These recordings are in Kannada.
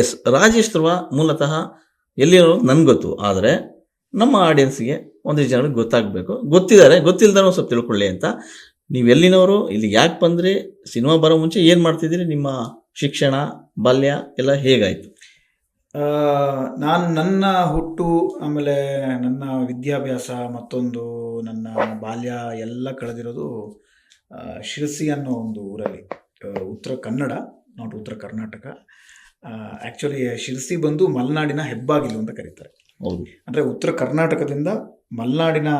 ಎಸ್, ರಾಜೇಶ್ ಧ್ರುವ ಮೂಲತಃ ಎಲ್ಲಿರೋ ನನ್ಗೆ ಗೊತ್ತು, ಆದರೆ ನಮ್ಮ ಆಡಿಯನ್ಸ್ಗೆ ಒಂದಿಷ್ಟು ಜನರಿಗೆ ಗೊತ್ತಾಗಬೇಕು. ಗೊತ್ತಿದ್ದಾರೆ ಗೊತ್ತಿಲ್ದಾರ ಸ್ವಲ್ಪ ತಿಳ್ಕೊಳ್ಳಿ ಅಂತ. ನೀವು ಎಲ್ಲಿನವರು ಇಲ್ಲಿ ಯಾಕೆ ಬಂದ್ರಿ, ಸಿನಿಮಾ ಬರೋ ಮುಂಚೆ ಏನು ಮಾಡ್ತಿದ್ದೀರಿ, ನಿಮ್ಮ ಶಿಕ್ಷಣ, ಬಾಲ್ಯ ಎಲ್ಲ ಹೇಗಾಯಿತು? ನಾನು ನನ್ನ ಹುಟ್ಟು, ಆಮೇಲೆ ನನ್ನ ವಿದ್ಯಾಭ್ಯಾಸ, ಮತ್ತೊಂದು ನನ್ನ ಬಾಲ್ಯ ಎಲ್ಲ ಕಳೆದಿರೋದು ಶಿರಸಿ ಅನ್ನೋ ಒಂದು ಊರಲ್ಲಿ. ಉತ್ತರ ಕನ್ನಡ, ನಾಟ್ ಉತ್ತರ ಕರ್ನಾಟಕ. ಆ್ಯಕ್ಚುಲಿ ಶಿರಸಿ ಬಂದು ಮಲೆನಾಡಿನ ಹೆಬ್ಬಾಗಿಲು ಅಂತ ಕರೀತಾರೆ. ಹೌದು. ಅಂದರೆ ಉತ್ತರ ಕರ್ನಾಟಕದಿಂದ ಮಲೆನಾಡಿನ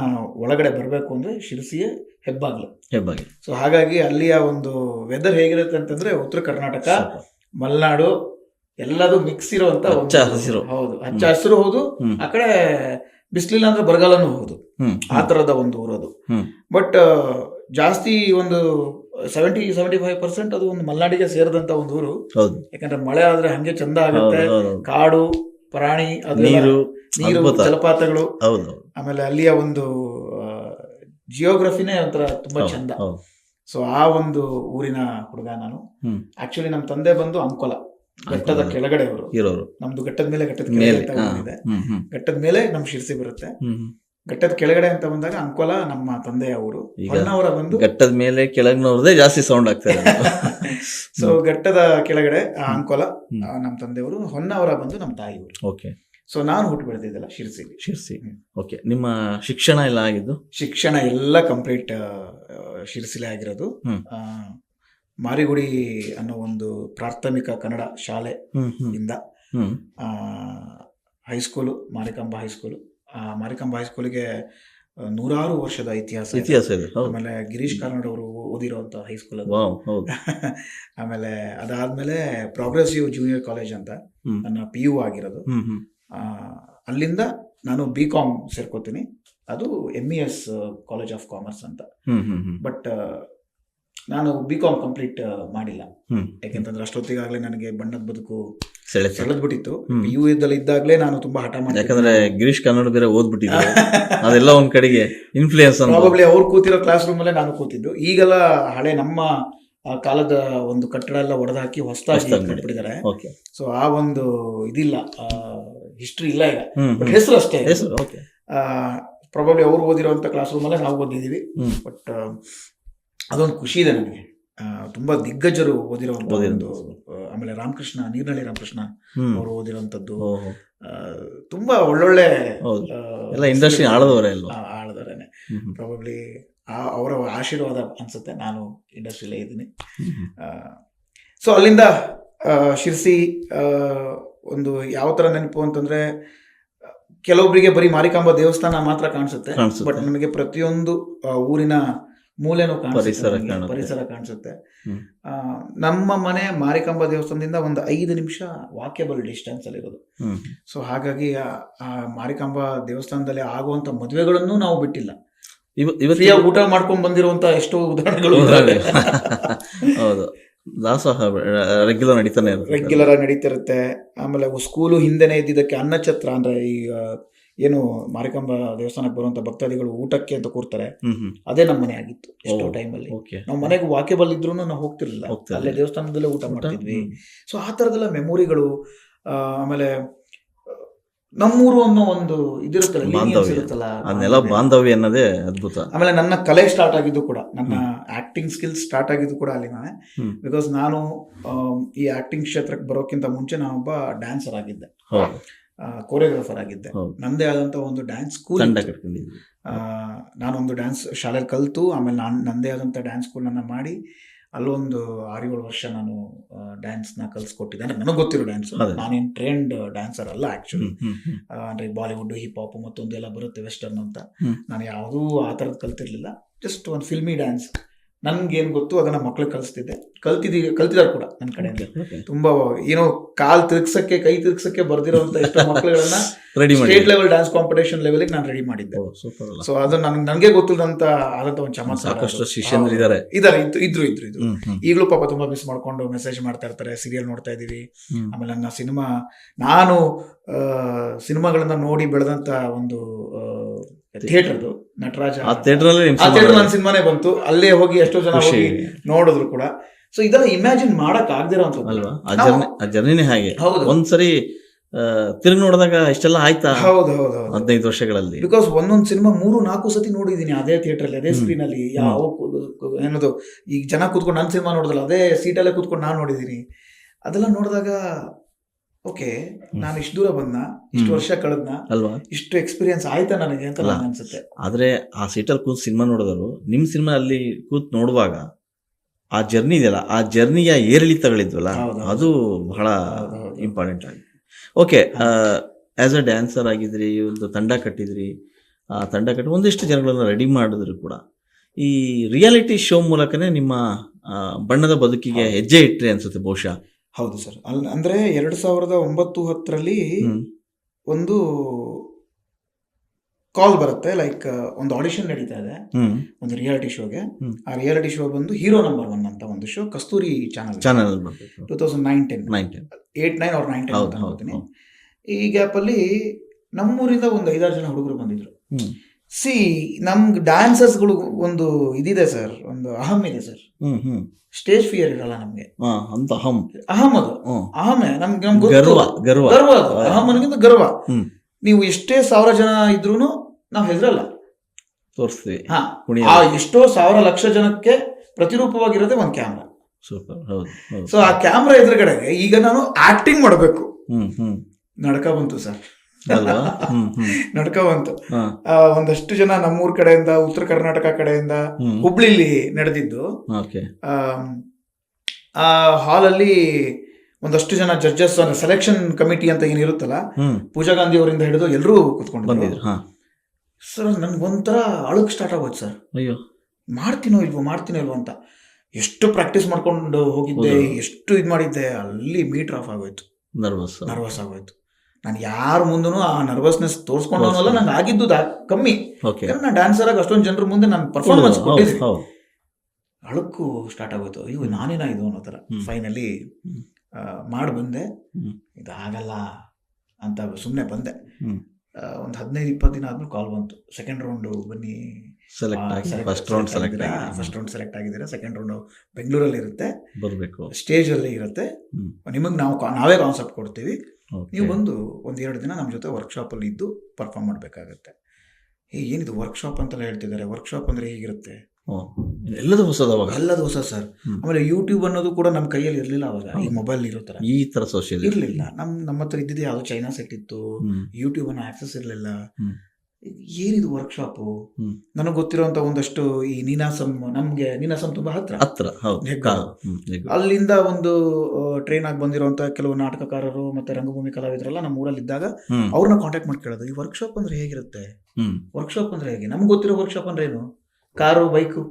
ಒಳಗಡೆ ಬರಬೇಕು ಅಂದರೆ ಶಿರಸಿಯೇ ಹೆಬ್ಬಾಗಿಲು. ಹೆಬ್ಬಾಗಿ ಸೊ ಹಾಗಾಗಿ ಅಲ್ಲಿಯ ಒಂದು ವೆದರ್ ಹೇಗಿರುತ್ತೆ ಅಂತಂದ್ರೆ ಉತ್ತರ ಕರ್ನಾಟಕ ಮಲೆನಾಡು ಎಲ್ಲದೂ ಮಿಕ್ಸ್ ಇರುವಂತ ಹಚ್ಚ ಹಸಿರು. ಹೌದು ಹಚ್ಚ ಹಸಿರು ಹೌದು ಆ ಕಡೆ ಬಿಸಿಲಿಲ್ಲ ಅಂದ್ರೆ ಬರಗಾಲನೂ ಹೌದು. ಆ ತರದ ಒಂದು ಊರದು. ಬಟ್ ಜಾಸ್ತಿ ಒಂದು ಸೆವೆಂಟಿ ಸೆವೆಂಟಿ ಫೈವ್ ಪರ್ಸೆಂಟ್ ಅದು ಒಂದು ಮಲೆನಾಡಿಗೆ ಸೇರಿದಂತ ಒಂದು ಊರು. ಹೌದು. ಯಾಕಂದ್ರೆ ಮಳೆ ಆದ್ರೆ ಹಂಗೆ ಚಂದ ಆಗುತ್ತೆ. ಕಾಡು ಪ್ರಾಣಿ ನೀರು ನೀರು. ಜಲಪಾತಗಳು. ಹೌದು ಆಮೇಲೆ ಅಲ್ಲಿಯ ಒಂದು ಜಿಯೋಗ್ರಫಿನೇ ಒಂಥರ ತುಂಬಾ ಚಂದ. ಸೊ ಆ ಒಂದು ಊರಿನ ಹುಡುಗ ನಾನು. ಆಕ್ಚುಲಿ ನಮ್ಮ ತಂದೆ ಬಂದು ಅಂಕೋಲ. ಘಟ್ಟದ ಕೆಳಗಡೆ ಅವರು ಇರೋರು. ನಮ್ದು ಘಟ್ಟದ ಮೇಲೆ ಘಟ್ಟದ ಕೆಳಗಡೆ ಘಟ್ಟದ ಮೇಲೆ ನಮ್ ಶಿರ್ಸಿ ಬರುತ್ತೆ. ಘಟ್ಟದ ಕೆಳಗಡೆ ಅಂತ ಬಂದಾಗ ಅಂಕೋಲ ನಮ್ಮ ತಂದೆಯ ಊರು. ಹೊನ್ನವರ ಬಂದು ಘಟ್ಟದ ಮೇಲೆ ಕೆಳಗಿನವ್ರದೇ ಜಾಸ್ತಿ ಸೌಂಡ್ ಆಗ್ತಾ ಇದೆ ಸೊ ಘಟ್ಟದ ಕೆಳಗಡೆ ಅಂಕೋಲ. ನಮ್ಮ ತಂದೆಯವರು ಹೊನ್ನಾವರ ಬಂದು ನಮ್ಮ ತಾಯಿ ಊರು. ಓಕೆ. ಸೊ ನಾನು ಹುಟ್ಟು ಬೆಳೆದಿದ್ದಲ್ಲ ಶಿರ್ಸಿ. ಶಿರ್ಸಿ ಓಕೆ. ನಿಮ್ಮ ಶಿಕ್ಷಣ ಎಲ್ಲ ಆಗಿದ್ದು? ಶಿಕ್ಷಣ ಎಲ್ಲ ಕಂಪ್ಲೀಟ್ ಶಿರ್ಸಿಲೆ ಆಗಿರೋದು. ಮಾರಿಗುಡಿ ಅನ್ನೋ ಒಂದು ಪ್ರಾಥಮಿಕ ಕನ್ನಡ ಶಾಲೆ ಇಂದ high school Marikamba high school Marikamba ಹೈಸ್ಕೂಲಿಗೆ ನೂರಾರು ವರ್ಷದ ಇತಿಹಾಸ. ಇತಿಹಾಸ ಇದೆ ಆಮೇಲೆ ಗಿರೀಶ್ ಕಾರ್ನಾಡ್ ಅವರು ಓದಿರೋಂಥ ಹೈಸ್ಕೂಲ್ ಅದು. ಆಮೇಲೆ ಅದಾದ್ಮೇಲೆ ಪ್ರೋಗ್ರೆಸಿವ್ ಜೂನಿಯರ್ ಕಾಲೇಜ್ ಅಂತ ನನ್ನ ಪಿ ಯು ಆಗಿರೋದು. ಅಲ್ಲಿಂದ ನಾನು ಬಿ ಕಾಮ್ ಸೇರ್ಕೋತೀನಿ. ಅದು M E S college of commerce ಅಂತ. ಬಟ್ ನಾನು ಬಿ ಕಾಮ್ ಕಂಪ್ಲೀಟ್ ಮಾಡಿಲ್ಲ. ಯಾಕೆಂತಂದ್ರೆ ಅಷ್ಟೊತ್ತಿಗಾಗಲೇ ನನಗೆ ಬಣ್ಣದ ಬದುಕು ಸೆಳೆದ್ಬಿಟ್ಟಿತ್ತು. ಪಿ ಯು ಇದ್ದಲ್ಲಿ ಇದ್ದಾಗಲೇ ನಾನು ತುಂಬಾ ಹಠ ಯಾಕಂದ್ರೆ ಗಿರೀಶ್ ಕನ್ನಡ ಬೇರೆ ಓದ್ಬಿಟ್ಟಿದ್ದೆ ಅದೆಲ್ಲ ಒಂದ್ ಕಡೆಗೆ ಇನ್ಫ್ಲೂಯೆನ್ಸ್ ಪ್ರಾಬಬ್ಲಿ ಅವ್ರು ಕೂತಿರೋ ಕ್ಲಾಸ್ ರೂಮ್ ಅಲ್ಲೇ ನಾನು ಕೂತಿದ್ದು. ಈಗೆಲ್ಲ ಹಳೆ ನಮ್ಮ ಕಾಲದ ಒಂದು ಕಟ್ಟಡ ಎಲ್ಲ ಒಡೆದಾಕಿ ಹೊಸದಾಗಿ ಕಟ್ಬಿಟ್ಟಿದ್ದಾರೆ. ಸೊ ಆ ಒಂದು ಇದಿಲ್ಲ ಹಿಸ್ಟ್ರಿ ಇಲ್ಲ ಈಗ. ಹೆಸರು ಅಷ್ಟೇ. ಹೆಸರು ಪ್ರಾಬಬ್ಲಿ ಅವ್ರು ಓದಿರುವಂತ ಕ್ಲಾಸ್ ರೂಮ್ ಅಲ್ಲೇ ನಾವು ಓದಿದೀವಿ ಹ್ಮ್. ಬಟ್ ಅದೊಂದು ಖುಷಿ ಇದೆ ನನಗೆ. ತುಂಬಾ ದಿಗ್ಗಜರು ಓದಿರೋ- ಒಂದು ಆಮೇಲೆ ರಾಮಕೃಷ್ಣ ನೀರ್ನಳ್ಳಿ ರಾಮಕೃಷ್ಣ ಅವರು ಓದಿರುವಂತದ್ದು ತುಂಬಾ ಒಳ್ಳೊಳ್ಳೆ ಎಲ್ಲ ಇಂಡಸ್ಟ್ರಿ ಆಳದವರೇ ಅಲ್ವಾ? ಆಳದವರೇನೆ. ಪ್ರಾಬಬ್ಲಿ ಅವರ ಆಶೀರ್ವಾದ ಅನ್ಸುತ್ತೆ. ನಾನು ಇಂಡಸ್ಟ್ರಿಲೇ ಇದ್ದೀನಿ. ಸೊ ಅಲ್ಲಿಂದ ಶಿರ್ಸಿ ಆ, ಒಂದು ಯಾವ ತರ ನೆನಪು ಅಂತಂದ್ರೆ ಕೆಲವೊಬ್ಬರಿಗೆ ಬರೀ ಮಾರಿಕಾಂಬ ದೇವಸ್ಥಾನ ಮಾತ್ರ ಕಾಣಿಸುತ್ತೆ. ಬಟ್ ನಮಗೆ ಪ್ರತಿಯೊಂದು ಊರಿನ ಮೂಲೆನೂ ಕಾಣಿಸುತ್ತೆ ಪರಿಸರ. ಪರಿಸರ ಕಾಣಿಸುತ್ತೆ. ನಮ್ಮ ಮನೆ ಮಾರಿಕಾಂಬ ದೇವಸ್ಥಾನದಿಂದ ಒಂದು ಐದು ನಿಮಿಷ ವಾಕ್ಯಬಲ್ ಡಿಸ್ಟೆನ್ಸ್ ಅಲ್ಲಿ ಇರೋದು. ಸೊ ಹಾಗಾಗಿ ಆ- ಮಾರಿಕಂಬ ದೇವಸ್ಥಾನದಲ್ಲಿ ಆಗುವಂತ ಮದುವೆಗಳನ್ನು ನಾವು ಬಿಟ್ಟಿಲ್ಲ. ಇವ- ಇವತ್ತು ಊಟ ಮಾಡ್ಕೊಂಡ್ ಬಂದಿರುವಂತ ಎಷ್ಟೋ ಉದಾಹರಣೆಗಳು ಉದಾಹರಣೆ. ಹೌದು. ದಾಸೋಹ ರೆಗ್ಯುಲರ್ ನಡೀತಾನೆ ರೆಗ್ಯುಲರ್ ಆಗಿ ನಡೀತಿರುತ್ತೆ. ಆಮೇಲೆ ಸ್ಕೂಲು ಹಿಂದೆನೆ ಇದ್ದಿದ್ದಕ್ಕೆ ಅನ್ನಛತ್ರ ಅಂದ್ರೆ ಈಗ ಏನು ಮಾರಿಕಾಂಬ ದೇವಸ್ಥಾನಕ್ಕೆ ಬರುವಂತ ಭಕ್ತಾದಿಗಳು ಊಟಕ್ಕೆ ಅಂತ ಕೂರ್ತಾರೆ. ಅದೇ ನಮ್ಮ ಮನೆ ಆಗಿತ್ತು ಎಷ್ಟೋ ಟೈಮ್ ಟೈಮಲ್ಲಿ ನಮ್ಮ ನಾವು ಮನೆಗೆ ವಾಕ್ಯಬಲ್ ಇದ್ರು ನಾವು ಹೋಗ್ತಿರ್ಲಿಲ್ಲ. ಅಲ್ಲೇ ದೇವಸ್ಥಾನದಲ್ಲೇ ಊಟ? ಮಾಡ್ತಿದ್ವಿ. ಸೊ ಆ ತರದೆಲ್ಲ ಮೆಮೊರಿಗಳು ಆಮೇಲೆ ನಮ್ಮೂರು ಅನ್ನೋ ಒಂದು ಇದಿರುತ್ತಲ್ಲ ಅದನ್ನೆಲ್ಲ ಬಾಂಧವ್ಯ. ಅನ್ನೋದೇ ಅದ್ಭುತ. ಆಮೇಲೆ ನನ್ನ ಕಲೆ ಸ್ಟಾರ್ಟ್ ಆಗಿದ್ದು ಕೂಡ ನನ್ನ ಆಕ್ಟಿಂಗ್ ಸ್ಕಿಲ್ಸ್ ಸ್ಟಾರ್ಟ್ ಆಗಿದ್ದು ಕೂಡ ಅಲ್ಲಿ ನಾನೇ ಬಿಕಾಸ್ ನಾನು ಈ ಆಕ್ಟಿಂಗ್ ಕ್ಷೇತ್ರಕ್ಕೆ ಬರೋಕ್ಕಿಂತ ಮುಂಚೆ ನಾನೊಬ್ಬ ಡ್ಯಾನ್ಸರ್ ಆಗಿದ್ದೆ. ಕೋರಿಯೋಗ್ರಾಫರ್ ಆಗಿದ್ದೆ. ನಂದೇ ಆದಂತ ಒಂದು ಡ್ಯಾನ್ಸ್ ಸ್ಕೂಲ್ ನಾನೊಂದು ಡ್ಯಾನ್ಸ್ ಶಾಲೆಯಲ್ಲಿ ಕಲಿತು ಆಮೇಲೆ ನಾನು ನಂದೇ ಆದಂಥ ಡ್ಯಾನ್ಸ್ ಸ್ಕೂಲನ್ನು ಮಾಡಿ ಅಲ್ಲೊಂದು ಆರು ಏಳು ವರ್ಷ ನಾನು ಡ್ಯಾನ್ಸ್ನ ಕಲಿಸ್ಕೊಟ್ಟಿದ್ದೆ. ಅಂದ್ರೆ ನನಗೆ ಗೊತ್ತಿರೋ ಡ್ಯಾನ್ಸ್ ನಾನು ನಾನೇನು ಟ್ರೆಂಡ್ ಡ್ಯಾನ್ಸರ್ ಅಲ್ಲ ಆ್ಯಕ್ಚುಲಿ ಹ್ಮ್ ಅಂದರೆ ಬಾಲಿವುಡ್ ಹಿಪ್ ಹಾಪ್ ಮತ್ತೊಂದೆಲ್ಲ ಬರುತ್ತೆ ವೆಸ್ಟರ್ನ್ ಅಂತ. ನಾನು ಯಾವುದೂ ಆ ಥರದ್ದು ಕಲ್ತಿರ್ಲಿಲ್ಲ. ಜಸ್ಟ್ ಒಂದು ಫಿಲ್ಮಿ ಡ್ಯಾನ್ಸ್ ನನ್ಗೇನು ಗೊತ್ತು ಅದನ್ನ ಮಕ್ಳು ಕಲಿಸ್ತಿದ್ದೆ. ಕಲ್ತಿದ್ದೀವಿ ಕಲ್ತಿದಾರೆ ಕೂಡ ನನ್ನ ಕಡೆಯಿಂದ. ತುಂಬಾ ಏನೋ ಕಾಲ್ ತಿರ್ಗ್ಸಕ್ಕೆ ಕೈ ತಿರ್ಗ್ಸಕ್ಕೆ ಬರ್ದಿರೋಂಥ ಎಷ್ಟೋ ಮಕ್ಳುಗಳನ್ನ ಸ್ಟೇಟ್ ಲೆವೆಲ್ ಡ್ಯಾನ್ಸ್ ಕಾಂಪಿಟೇಷನ್ ಲೆವೆಲ್ಗೆ ನಾನು ರೆಡಿ ಮಾಡಿದ್ದೆ. ಸೊ ಅದು ನನ್ಗೆ ನನಗೆ ಗೊತ್ತಿಲ್ಲದಂತ ಆದಂತ ಒಂದು ಚಮತ್ಕಾರ ಸಾಕಷ್ಟು ಶಿಷ್ಯಂದ್ರ ಇದ್ದಾರೆ ಇದಾರೆ ಇದಾರೆ ಇದ್ರು ಹ್ಮ್ ಈಗಲೂ ಪಾಪ ತುಂಬಾ ಮಿಸ್ ಮಾಡ್ಕೊಂಡು ಮೆಸೇಜ್ ಮಾಡ್ತಾ ಇರ್ತಾರೆ ಸೀರಿಯಲ್ ನೋಡ್ತಾ ಇದೀವಿ. ಆಮೇಲೆ ನನ್ನ ಸಿನಿಮಾ ನಾನು ಸಿನಿಮಾಗಳನ್ನ ನೋಡಿ ಬೆಳೆದಂತ ಒಂದು ಥಿಯೇಟರ್ದು ನಟರಾಜ ಆ ಥಿಯೇಟರ್. ನನ್ನ ಸಿನಿಮಾನೇ ಬಂತು. ಅಲ್ಲೇ ಹೋಗಿ ಎಷ್ಟೋ ಜನ ಹೋಗಿ ನೋಡಿದ್ರು ಕೂಡ. ಸೊ ಇದೆಲ್ಲ ಇಮ್ಯಾಜಿನ್ ಮಾಡಕ್ ಆಗದಿರೋ ಅಂತ ಅಲ್ವಾ? ಆ ಜರ್ನಿ ಆ ಜರ್ನಿನೇ ಹಾಗೆ. ಒಂದ್ಸರಿ ತಿರುಗಿ ನೋಡಿದಾಗ ಇಷ್ಟೆಲ್ಲ ಆಯ್ತಾ? ಹೌದು ಹೌದು ಹೌದು. ಹದಿನೈದು ವರ್ಷಗಳಲ್ಲಿ. ಬಿಕಾಸ್ ಒಂದೊಂದು ಸಿನಿಮಾ ಮೂರು ನಾಲ್ಕು ಸತಿ ನೋಡಿದೀನಿ ಅದೇ ಥಿಯೇಟರ್ ಅಲ್ಲಿ ಅದೇ. ಸ್ಕ್ರೀನ್ ಅಲ್ಲಿ ಯಾವ ಏನದು ಈಗ ಜನ ಕೂತ್ಕೊಂಡು ನನ್ನ ಸಿನಿಮಾ ನೋಡಿದಲ್ಲ ಅದೇ ಸೀಟಲ್ಲೇ ಕೂತ್ಕೊಂಡು ನಾನು ನೋಡಿದೀನಿ ಅದೆಲ್ಲ ನೋಡಿದಾಗ ಓಕೆ ನಾನು ಇಷ್ಟು ದೂರ ಬಂದ ಇಷ್ಟು ವರ್ಷ ಕಳೆದ್ನ? ಅಲ್ವಾ? ಇಷ್ಟು ಎಕ್ಸ್ಪೀರಿಯನ್ಸ್ ಆಯ್ತಾ ನನಗೆ ಅಂತ. ಅನ್ಸುತ್ತೆ. ಆದ್ರೆ ಆ ಸೀಟಲ್ ಕೂತ್ ಸಿನಿಮಾ ನೋಡಿದವರು ನಿಮ್ ಸಿನಿಮಾ ಅಲ್ಲಿ ಕೂತ್ ನೋಡುವಾಗ ಆ ಜರ್ನಿ ಇದೆಯಲ್ಲ ಆ ಜರ್ನಿಯ ಏರಿಳಿತಗಳಿದ್ವಲ್ಲ. ಅದು ಬಹಳ. ಇಂಪಾರ್ಟೆಂಟ್ ಆಗಿದೆ ಓಕೆ ಆಸ್ ಅ ಡ್ಯಾನ್ಸರ್ ಆಗಿದ್ರಿ ಒಂದು ತಂಡ ಕಟ್ಟಿದ್ರಿ ಆ ತಂಡ ಕಟ್ಟಿ ಒಂದಿಷ್ಟು ಜನಗಳನ್ನ ರೆಡಿ ಮಾಡಿದ್ರು ಕೂಡ. ಈ ರಿಯಾಲಿಟಿ ಶೋ ಮೂಲಕನೇ ನಿಮ್ಮ ಬಣ್ಣದ ಬದುಕಿಗೆ ಹೆಜ್ಜೆ ಇಟ್ರಿ ಅನ್ಸುತ್ತೆ ಬಹುಶಃ. ಹೌದು ಸರ್. ಅಲ್ ಅಂದ್ರೆ ಎರಡು ಸಾವಿರದ ಒಂಬತ್ತು ಹತ್ತರಲ್ಲಿ ಒಂದು ಕಾಲ್ ಬರುತ್ತೆ ಲೈಕ್ ಒಂದು ಆಡಿಷನ್ ನಡೀತಾ ಇದೆ ಒಂದು ರಿಯಾಲಿಟಿ ಶೋಗೆ. ಆ ರಿಯಾಲಿಟಿ ಶೋ ಬಂದು ಹೀರೋ ನಂಬರ್ ಒನ್ ಅಂತ ಒಂದು show Kasturi channel channel two thousand nine ten eight nine ಅವ್ರ ನೈನ್ ಟೆನ್ ಅಂತ. ಈ ಗ್ಯಾಪಲ್ಲಿ ನಮ್ಮೂರಿಂದ ಒಂದು ಐದಾರು ಜನ ಹುಡುಗರು ಬಂದಿದ್ರು. ಸಿ ನಮ್ಗೆ ಡ್ಯಾನ್ಸರ್ಸ್ಗಳು ಒಂದು ಇದಿದೆ ಸರ್ ಒಂದು ಅಹಂ ಇದೆ ಸರ್ ಹ್ಮ್ ಹ್ಮ್. ಸ್ಟೇಜ್ ಫಿಯರ್ ಇರಲ್ಲ ನಮ್ಗೆ. ಹಾ ಅಂತ ಅಹಂ. ಅದು. ಹ್ಮ್. ಅಹಮೆ ನಮ್ಗೆ ನಮ್ಗೆ ಗೊತ್ತು. ಗರ್ವ ಗರ್ವ. ಗರ್ವ ಅದು. ಅಹಂ ಅನ್ನೋಕ್ಕಿಂತ ಗರ್ವ. ಹ್ಮ್. ನೀವು ಎಷ್ಟೇ ಸಾವಿರ ಜನ ಇದ್ರೂ ನಾವು ಹೆದರಲ್ಲ. ತೋರಿಸ್ತೀವಿ. ಹಾ. ಕುಣಿಯ ಎಷ್ಟೋ ಸಾವಿರ ಲಕ್ಷ ಜನಕ್ಕೆ ಪ್ರತಿರೂಪವಾಗಿರೋದೇ ಒಂದು ಕ್ಯಾಮ್ರಾ ಸೂಪರ್ ಹೌದು ಹೌದು. ಸೊ ಆ ಕ್ಯಾಮ್ರಾ ಎದುರುಗಡೆಗೆ ಈಗ ನಾನು ಆಕ್ಟಿಂಗ್ ಮಾಡಬೇಕು. ಹ್ಮ್ ಹ್ಮ್. ನಡ್ಕ ಬಂತು ಸರ್ ನಡ್ಕ ಬಂತು ಒಂದಷ್ಟು ಜನ ನಮ್ಮೂರ್ ಕಡೆಯಿಂದ ಉತ್ತರ ಕರ್ನಾಟಕ ಕಡೆಯಿಂದ ಹುಬ್ಳಿಲಿ ನಡೆದಿದ್ದು. ಆ ಹಾಲ್ ಹಾಲಲ್ಲಿ ಒಂದಷ್ಟು ಜನ ಜಡ್ಜಸ್ ಸೆಲೆಕ್ಷನ್ ಕಮಿಟಿ ಅಂತ ಏನಿರುತ್ತಲ್ಲ ಪೂಜಾ ಗಾಂಧಿ ಅವರಿಂದ ಹಿಡಿದು ಎಲ್ಲರೂ ಕುತ್ಕೊಂಡು ಬಂದಿದ್ರು ಸರ್ ನನ್ಗೆ ಒಂಥರ ಅಳಕ್ ಸ್ಟಾರ್ಟ್ ಆಗೋದು ಸರ್. ಅಯ್ಯೋ. ಮಾಡ್ತೀನೋ ಇಲ್ವೋ ಮಾಡ್ತೀನೋ ಇಲ್ವೋ ಅಂತ. ಎಷ್ಟು ಪ್ರಾಕ್ಟೀಸ್ ಮಾಡ್ಕೊಂಡು ಹೋಗಿದ್ದೆ ಎಷ್ಟು ಇದು ಮಾಡಿದ್ದೆ ಅಲ್ಲಿ ಮೀಟರ್ ಆಫ್ ಆಗೋಯ್ತು. ನರ್ವಸ್ ನರ್ವಸ್ ಆಗೋಯ್ತು. ನಾನು ಯಾರ ಮುಂದೂ ಆ ನರ್ವಸ್ನೆಸ್ ತೋರಿಸ್ಕೊಂಡವನಲ್ಲ ನಂಗೆ ಆಗಿದ್ದು ದಾ- ಕಮ್ಮಿ. ಯಾಕಂದ್ರೆ ನಾನು ಡ್ಯಾನ್ಸರ್ ಆಗಿ ಅಷ್ಟೊಂದು ಜನರ ಮುಂದೆ ನಾನು ಪರ್ಫಾರ್ಮೆನ್ಸ್ ಕೊಟ್ಟಿದ್ದೆ ಅಳುಕು ಸ್ಟಾರ್ಟ್ ಆಗೋಯ್ತು. ಅಯ್ಯೋ ನಾನೇನ ಇದು ಅನ್ನೋ ಥರ. ಫೈನಲಿ. ಮಾಡಿ ಬಂದೆ. ಇದಾಗಲ್ಲ ಅಂತ ಸುಮ್ಮನೆ ಬಂದೆ. ಒಂದು ಹದಿನೈದು ಇಪ್ಪತ್ತು ದಿನ ಆದ್ಮೇಲೆ ಕಾಲ್ ಬಂತು. ಸೆಕೆಂಡ್ ರೌಂಡು ಬನ್ನಿ. ಸೆಲೆಕ್ಟ್ ಆಗಿ first round select first round select ಆಗಿದ್ದೀರಾ? ಸೆಕೆಂಡ್ ರೌಂಡ್ ಬೆಂಗಳೂರಲ್ಲಿ ಇರುತ್ತೆ ಬರಬೇಕು ಸ್ಟೇಜಲ್ಲಿ ಇರುತ್ತೆ. ನಿಮಗೆ ನಾವು ನಾವೇ ಕಾನ್ಸೆಪ್ಟ್ ಕೊಡ್ತೀವಿ. ನೀವು ಬಂದು ಒಂದೆರಡು ಎರಡು ದಿನ ನಮ್ಮ ಜೊತೆ ವರ್ಕ್ಶಾಪಲ್ಲಿ ಇದ್ದು ಪರ್ಫಾರ್ಮ್ ಮಾಡಬೇಕಾಗತ್ತೆ. ಏ ಏನಿದು ವರ್ಕ್ಶಾಪ್ ಅಂತೆಲ್ಲ ಹೇಳ್ತಿದ್ದಾರೆ? ವರ್ಕ್ಶಾಪ್ ಅಂದ್ರೆ ಹೇಗಿರುತ್ತೆ? ಎಲ್ಲದೂ ಹೊಸದು ಅವಾಗ? ಎಲ್ಲದು ಹೊಸ ಸರ್. ಆಮೇಲೆ ಯೂಟ್ಯೂಬ್ ಅನ್ನೋದು ಕೂಡ ನಮ್ಮ ಕೈಯಲ್ಲಿ ಇರಲಿಲ್ಲ ಅವಾಗ. ಈ ಮೊಬೈಲ್ ಇರೋ ಥರ. ಈ ತರ ಸೋಷಿಯಲ್ ಇರಲಿಲ್ಲ. ನಮ್ಮ ನಮ್ಮ ಹತ್ರ ಇದ್ದಿದ್ದು ಯಾವುದು ಚೈನಾ ಸೆಟ್ ಇತ್ತು. ಯೂಟ್ಯೂಬ್ ಅನ್ನೋ ಆಕ್ಸೆಸ್ ಇರಲಿಲ್ಲ. ಏನಿದು ವರ್ಕ್ಶಾಪ್. ನನಗೆ ಗೊತ್ತಿರುವಂತ ಒಂದಷ್ಟು ಈ ನೀನಾಸಂ ನಮ್ಗೆ ನೀನಾಸಂ ತುಂಬಾ ಹತ್ರ. ಹತ್ರ. ಅಲ್ಲಿಂದ ಒಂದು ಟ್ರೈನ್ ಆಗಿ ಬಂದಿರುವಂತ ಕೆಲವು ನಾಟಕಕಾರರು ಮತ್ತೆ ರಂಗಭೂಮಿ ಕಲಾವಿದರೆಲ್ಲ ನಮ್ಮ ಊರಲ್ಲಿ ಇದ್ದಾಗ ಅವ್ರನ್ನ ಕಾಂಟ್ಯಾಕ್ಟ್ ಮಾಡಿ ಕೇಳೋದು ಈ ವರ್ಕ್ಶಾಪ್ ಅಂದ್ರೆ ಹೇಗಿರುತ್ತೆ? ವರ್ಕ್ಶಾಪ್ ಅಂದ್ರೆ ಹೇಗೆ? ನಮ್ಗೆ ಗೊತ್ತಿರೋ ವರ್ಕ್ಶಾಪ್ ಅಂದ್ರೆ ಏನು? ಕಾರು ಬೈಕು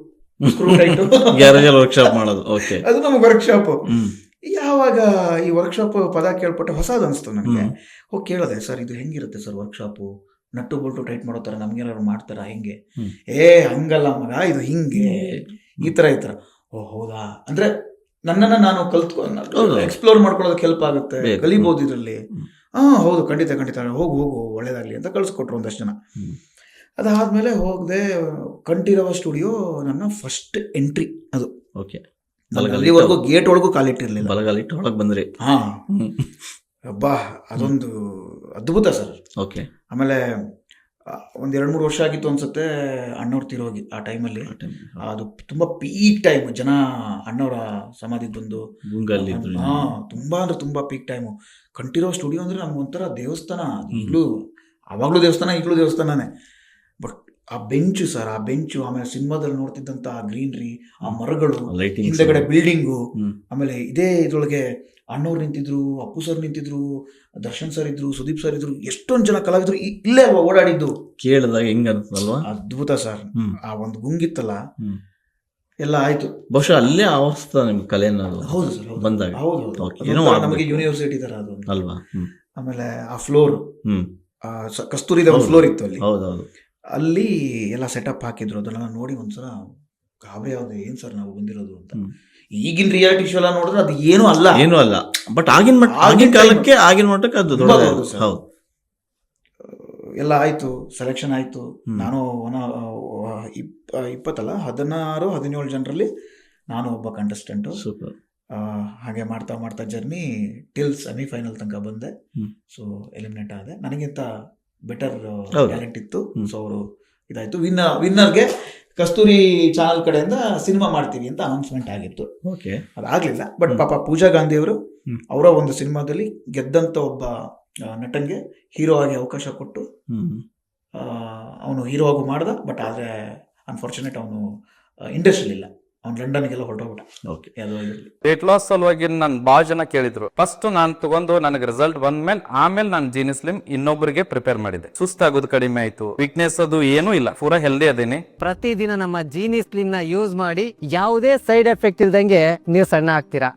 ವರ್ಕ್ಶಾಪ್ ಮಾಡೋದು? ಓಕೆ ಅದು ನಮ್ಗೆ ವರ್ಕ್ಶಾಪ್ ಯಾವಾಗ ಈ ವರ್ಕ್ಶಾಪ್ ಪದ ಕೇಳ್ಪಟ್ಟು ಹೊಸದು ಅನಿಸ್ತು ನನಗೆ. ಹೋಗಿ ಕೇಳಿದೆ ಸರ್ ಇದು ಹೆಂಗಿರುತ್ತೆ sir workshop nut bolt tight ಮಾಡೋ ಥರ ನಮ್ಗೇನಾದ್ರು ಮಾಡ್ತಾರಾ? ಹಿಂಗೆ? ಏ ಹಂಗಲ್ಲ ಮಗ ಇದು ಹಿಂಗೆ. ಈ ತರ ಈ ಥರ. ಓ ಹೌದಾ? ಅಂದ್ರೆ ನನ್ನನ್ನ ನಾನು ಕಲ್ತ್ಕೊ. ಎಕ್ಸ್ಪ್ಲೋರ್ ಮಾಡ್ಕೊಳ್ಳೋದಕ್ಕೆ ಹೆಲ್ಪ್ ಆಗುತ್ತೆ. ಕಲಿಬೋದು ಕಲಿಬಹುದು ಇದರಲ್ಲಿ. ಹಾ ಹೌದು ಖಂಡಿತ ಖಂಡಿತ. ಹೋಗು ಹೋಗು ಒಳ್ಳೇದಾಗ್ಲಿ ಅಂತ ಕಳ್ಸಿಕೊಟ್ರು ಒಂದಷ್ಟು ಜನ. ಅದಾದ್ಮೇಲೆ ಹೋಗದೆ ಕಂಠೀರವ ಸ್ಟುಡಿಯೋ ನನ್ನ ಫಸ್ಟ್ ಎಂಟ್ರಿ ಅದು. ಓಕೆ. ಅಲ್ಲಿವರೆಗೂ ಗೇಟ್ ಒಳಗೂ ಕಾಲಿಟ್ಟಿರ್ಲಿಲ್ಲ. ಬಲಗಾಲಿಟ್ಟು ಒಳಗೆ ಬಂದ್ರಿ. ಹಾ. ಅಬ್ಬಾ ಅದೊಂದು ಅದ್ಭುತ ಸರ್ ಓಕೆ. ಆಮೇಲೆ ಒಂದು ಎರಡು ಮೂರು ವರ್ಷ ಆಗಿತ್ತು ಅನ್ಸುತ್ತೆ ಅಣ್ಣವ್ರು ತಿರೋಗಿ ಆ ಟೈಮಲ್ಲಿ. ಅದು ತುಂಬಾ ಪೀಕ್ ಟೈಮ್ ಜನ ಅಣ್ಣವರ ಸಮಾಧಿ ಬಂದು. ಗುಂಗಲ್ಲಿ ಇದ್ರು ಹಾ ತುಂಬಾ ಅಂದ್ರೆ ತುಂಬಾ ಪೀಕ್ ಟೈಮು ಕಂಠೀರೋ ಸ್ಟುಡಿಯೋ ಅಂದ್ರೆ ನಮ್ಗೆ ಒಂಥರ ದೇವಸ್ಥಾನ ಈಗಲೂ ಅವಾಗ್ಲೂ ದೇವಸ್ಥಾನ ಈಗಲೂ ದೇವಸ್ಥಾನನೇ. ಆ ಬೆಂಚು ಸರ್ ಆ ಬೆಂಚು ಆಮೇಲೆ ಸಿನಿಮಾದಲ್ಲಿ ನೋಡ್ತಿದ್ದಂತ ಆ ಗ್ರೀನ್ರಿ ಆ ಮರಗಳು ಹಿಂದೆಗಡೆ ಬಿಲ್ಡಿಂಗು ಆಮೇಲೆ ಇದೇ ಇದ್ರೊಳಗೆ ಅಣ್ಣವ್ರು ನಿಂತಿದ್ರು ಅಪ್ಪು ಸರ್ ನಿಂತಿದ್ರು ದರ್ಶನ್ ಸರ್ ಇದ್ರು ಸುದೀಪ್ ಸರ್ ಇದ್ರು ಎಷ್ಟೊಂದು ಜನ ಕಲಾವಿದ್ರು ಇಲ್ಲೇ ಅಲ್ವಾ ಓಡಾಡಿದ್ದು? ಕೇಳಿದಾಗ ಹೆಂಗ ಅದ್ಭುತ ಸರ್. ಆ ಒಂದು ಗುಂಗಿತ್ತಲ್ಲ. ಎಲ್ಲ ಆಯ್ತು. ಬಹುಶಃ ಅಲ್ಲೇ ಆವರಿಸ್ತಾ ನಿಮ್ಗೆ ಕಲೆ ಹೌದು ಸರ್. ಬಂದಾಗ. ಹೌದು ನಮಗೆ ಯೂನಿವರ್ಸಿಟಿ ತರ ಅದು. ಅಲ್ವಾ? ಆಮೇಲೆ ಆ ಫ್ಲೋರ್ ಹ್ಮ್. ಕಸ್ತೂರಿದ ಫ್ಲೋರ್ ಇತ್ತು ಅಲ್ಲಿ. ಹೌದೌದು ಅಲ್ಲಿ ಎಲ್ಲ ಸೆಟಪ್ ಹಾಕಿದ್ರು. ಅದನ್ನೆಲ್ಲ ನೋಡಿ ಒಂದ್ಸಲ ಗಾಬರಿ ಯಾವ್ದು ಏನು ಸರ್ ನಾವು ಬಂದಿರೋದು ಅಂತ. ಈಗಿನ ರಿಯಾಲಿಟಿ ಶೋ ಎಲ್ಲ ನೋಡಿದ್ರೆ ಅದು ಏನೂ ಅಲ್ಲ. ಏನು ಅಲ್ಲ. ಬಟ್ ಆಗಿನ ಮಟ್ಟ ಆಗಿನ ಕಾಲಕ್ಕೆ ಆಗಿನ ಮಟ್ಟಕ್ಕೆ ಅದು ಹೌದು. ಎಲ್ಲ ಆಯ್ತು. ಸೆಲೆಕ್ಷನ್ ಆಯ್ತು. ನಾನು ಒನ ಇಪ್ ಇಪ್ಪತ್ತಲ್ಲ? ಹದಿನಾರು ಹದಿನೇಳು ಜನರಲ್ಲಿ ನಾನು ಒಬ್ಬ ಕಂಟೆಸ್ಟೆಂಟು ಸೂಪರ್ ಹಾಗೆ ಮಾಡ್ತಾ ಮಾಡ್ತಾ ಜರ್ನಿ ಟಿಲ್ ಸೆಮಿಫೈನಲ್ ತನಕ ಬಂದೆ. ಸೊ ಎಲಿಮಿನೇಟ್ ಆದೆ. ನನಗಿಂತ ಬೆಟರ್. ಟ್ಯಾಲೆಂಟ್ ಇತ್ತು. ಹ್ಮ್. ಸೊ ಅವರು ಇದಾಯಿತು. ವಿನ್ನ ವಿನ್ನರ್ಗೆ ಕಸ್ತೂರಿ ಚಾನಲ್ ಕಡೆಯಿಂದ ಸಿನಿಮಾ ಮಾಡ್ತೀವಿ ಅಂತ ಅನೌನ್ಸ್ಮೆಂಟ್ ಆಗಿತ್ತು. ಓಕೆ ಅದಾಗಲಿಲ್ಲ ಬಟ್. ಪಾಪ ಪೂಜಾ ಗಾಂಧಿ ಅವರು ಅವರ ಒಂದು ಸಿನಿಮಾದಲ್ಲಿ ಗೆದ್ದಂತ ಒಬ್ಬ ನಟನ್ಗೆ ಹೀರೋ ಆಗಿ ಅವಕಾಶ ಕೊಟ್ಟು ಅವನು ಹೀರೋ ಆಗು ಮಾಡ್ದ. ಬಟ್ ಆದರೆ ಅನ್ಫಾರ್ಚುನೇಟ್ ಅವನು ಇಂಡಸ್ಟ್ರಿಲಿ ಇಲ್ಲ. ಅವ್ನು ಲಂಡನ್ಗೆಲ್ಲ ಹೊರಟೋಗ್ಬಿಟ್ಟ. ಓಕೆ ಯಾವುದೋ ಇದರಲ್ಲಿ. ವೇಟ್ ಲಾಸ್ ಸಲುವಾಗಿ ನಾನು ಭಾಳ ಜನ ಕೇಳಿದ್ರು. ಫಸ್ಟ್ ನಾನು ತಗೊಂಡು ನನಗೆ ರಿಸಲ್ಟ್ ಬಂದ್ಮೇಲೆ ಆಮೇಲೆ ನಾನು ಜೀನಿ ಸ್ಲಿಮ್ ಇನ್ನೊಬ್ಬರಿಗೆ ಪ್ರಿಪೇರ್ ಮಾಡಿದೆ. ಸುಸ್ತಾಗೋದು ಕಡಿಮೆ ಆಯ್ತು. ವೀಕ್ನೆಸ್ ಅದು ಏನೂ ಇಲ್ಲ. ಪೂರಾ ಹೆಲ್ದಿ ಅದೇನಿ. ಪ್ರತಿದಿನ ನಮ್ಮ ಜೀನಿ ಸ್ಲಿಮ್ನ ಯೂಸ್ ಮಾಡಿ ಯಾವುದೇ ಸೈಡ್ ಎಫೆಕ್ಟ್ ಇಲ್ದಂಗೆ ನೀವು ಸಣ್ಣ ಆಗ್ತೀರಾ?